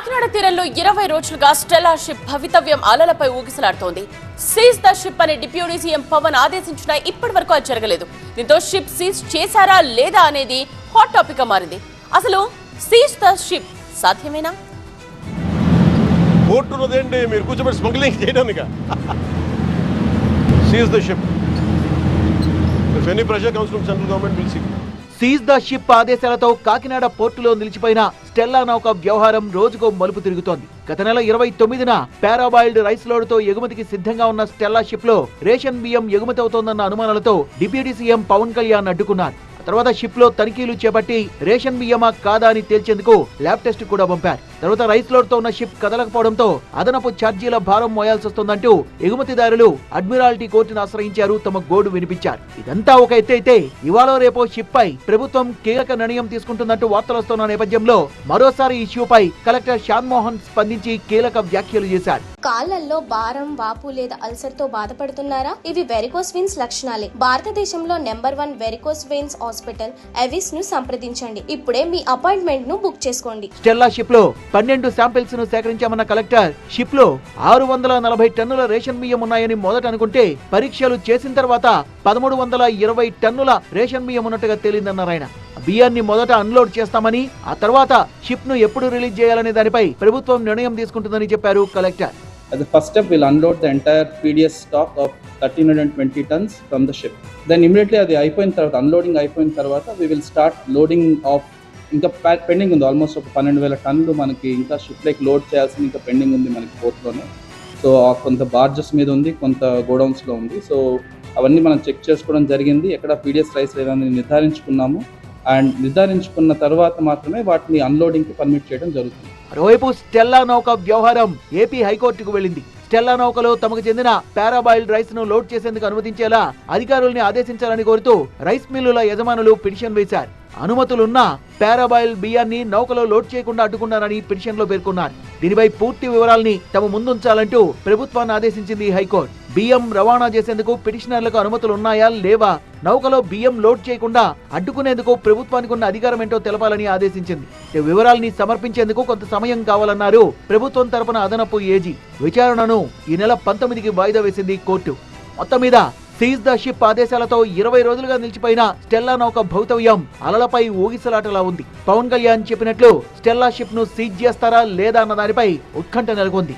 కాకినాడ తీరంలో ఇరవై రోజులుగా స్టెల్లా షిప్ భవితవ్యం అలలపై ఊగిసలాడుతోంది. సీజ్ ద షిప్ అనే డిప్యూటీ సీఎం పవన్ ఆదేశించినా ఇప్పటి వరకు అది జరగలేదు. దీంతో షిప్ సీజ్ చేశారా లేదా అనేది హాట్ టాపిక్గా మారింది. అసలు సీజ్ ద షిప్ సాధ్యమేనా? పోర్ట్ ఉన్నదేంటి మీరు కూర్చోబెట్టి స్మగ్లింగ్ చేయడానికి? Seize the ship. Any pressure comes from central government will see seize the ship ఆదేశాలతో కాకినాడ పోర్టులో నిలిచిపోయిన స్టెల్లా నౌక వ్యవహారం రోజుకో మలుపు తిరుగుతోంది. గత నెల ఇరవై తొమ్మిదిన పారాబాయిల్డ్ రైస్ లోడ్తో ఎగుమతికి సిద్ధంగా ఉన్న స్టెల్లా షిప్లో రేషన్ బియ్యం ఎగుమతి అవుతోందన్న అనుమానాలతో డిప్యూటీ సీఎం పవన్ కళ్యాణ్ అడ్డుకున్నారు. తర్వాత షిప్లో తనిఖీలు చేపట్టి రేషన్ బియ్యమా కాదా అని తేల్చేందుకు ల్యాబ్ టెస్ట్ కూడా పంపారు. తర్వాత రైస్ లోడ్తో ఉన్న షిప్ కదలకపోవడంతో అదనపు ఛార్జీల భారం మోయాల్సి వస్తోందంటూ ఎగుమతిదారులు అడ్మిరాల్టీ కోర్టును ఆశ్రయించారు తమ గోడు వినిపించారు. ఇదంతా ఒక ఎత్తు అయితే ఇవాళ రేపో షిప్ పై ప్రభుత్వం కీలక నిర్ణయం తీసుకుంటున్నట్టు వార్తలు వస్తున్న నేపథ్యంలో మరోసారి ఈ ఇష్యూపై కలెక్టర్ శ్యామ్ మోహన్ స్పందించి కీలక వ్యాఖ్యలు చేశారు. కాళ్ళల్లో భారం వాపు లేదా అల్సర్తో బాధపడుతున్నారా? ఇవి వెరికోస్ వెయిన్స్ లక్షణాలే. భారతదేశంలో number one varicose veins hospital ఎవిస్ను సంప్రదించండి. ఇప్పుడే మీ అపాయింట్మెంట్ను బుక్ చేసుకోండి. స్టెల్లా షిప్లో పన్నెండు శాంపిల్స్ను సేకరించామన్న కలెక్టర్. షిప్లో ఆరు వందల నలభై టన్నుల రేషన్ బియ్యం ఉన్నాయని మొదట అనుకుంటే పరీక్షలు చేసిన తర్వాత పదమూడు వందల ఇరవై టన్నుల రేషన్ బియ్యం ఉన్నట్టుగా తేలిందన్నారు ఆయన. బియ్యాన్ని మొదట అన్లోడ్ చేస్తామని ఆ తర్వాత షిప్ను ఎప్పుడు రిలీజ్ చేయాలనే దానిపై ప్రభుత్వం నిర్ణయం తీసుకుంటుందని చెప్పారు collector. As a first step, we'll unload the entire PDS stock of 1320 tons from the ship. Then immediately అది అయిపోయిన తర్వాత అన్లోడింగ్ అయిపోయిన తర్వాత we will start loading of ఇంకా పెండింగ్ ఉంది. ఆల్మోస్ట్ ఒక పన్నెండు వేల టన్నులు మనకి ఇంకా షిప్ లైక్ లోడ్ చేయాల్సింది ఇంకా పెండింగ్ ఉంది మనకి పోర్ట్లోనే సో కొంత బార్జెస్ మీద ఉంది కొంత గోడౌన్స్లో ఉంది. సో అవన్నీ మనం చెక్ చేసుకోవడం జరిగింది. ఎక్కడ పీడిఎస్ రైస్ లేదని నిర్ధారించుకున్నాము. అండ్ నిర్ధారించుకున్న తర్వాత మాత్రమే వాటిని అన్లోడింగ్కి పర్మిట్ చేయడం జరుగుతుంది. మరోవైపు స్టెల్లా నౌక వ్యవహారం ఏపీ హైకోర్టుకు వెళ్ళింది. స్టెల్లా నౌకలో తమకు చెందిన పారాబాయిల్డ్ రైస్ను లోడ్ చేసేందుకు అనుమతించేలా అధికారుల్ని ఆదేశించాలని కోరుతూ రైస్ మిల్లుల యజమానులు పిటిషన్ వేశారు. అనుమతులున్నా పారాబాయిల్ బియ్యాన్ని నౌకలో లోడ్ చేయకుండా అడ్డుకున్నారని పిటిషన్లో పేర్కొన్నారు. దీనిపై పూర్తి వివరాల్ని తమ ముందుంచాలంటూ ప్రభుత్వాన్ని ఆదేశించింది హైకోర్టు. బియ్యం రవాణా చేసేందుకు పిటిషనర్లకు అనుమతులు ఉన్నాయా లేవా? నౌకలో బియ్యం లోడ్ చేయకుండా అడ్డుకునేందుకు ప్రభుత్వానికి ఉన్న అధికారం ఏంటో తెలపాలని ఆదేశించింది. వివరాల్ని సమర్పించేందుకు కొంత సమయం కావాలన్నారు. ప్రభుత్వం తరపున అదనపు ఏజీ విచారణను ఈ నెల పంతొమ్మిదికి వాయిదా వేసింది కోర్టు. మొత్తం మీద సీజ్ ద షిప్ ఆదేశాలతో ఇరవై రోజులుగా నిలిచిపోయిన స్టెల్లా నౌక భౌతవ్యం అలలపై ఊగిసలాటలా ఉంది. పవన్ కళ్యాణ్ చెప్పినట్లు స్టెల్లా షిప్ను సీజ్ చేస్తారా లేదా అన్న దానిపై ఉత్కంఠ నెలకొంది.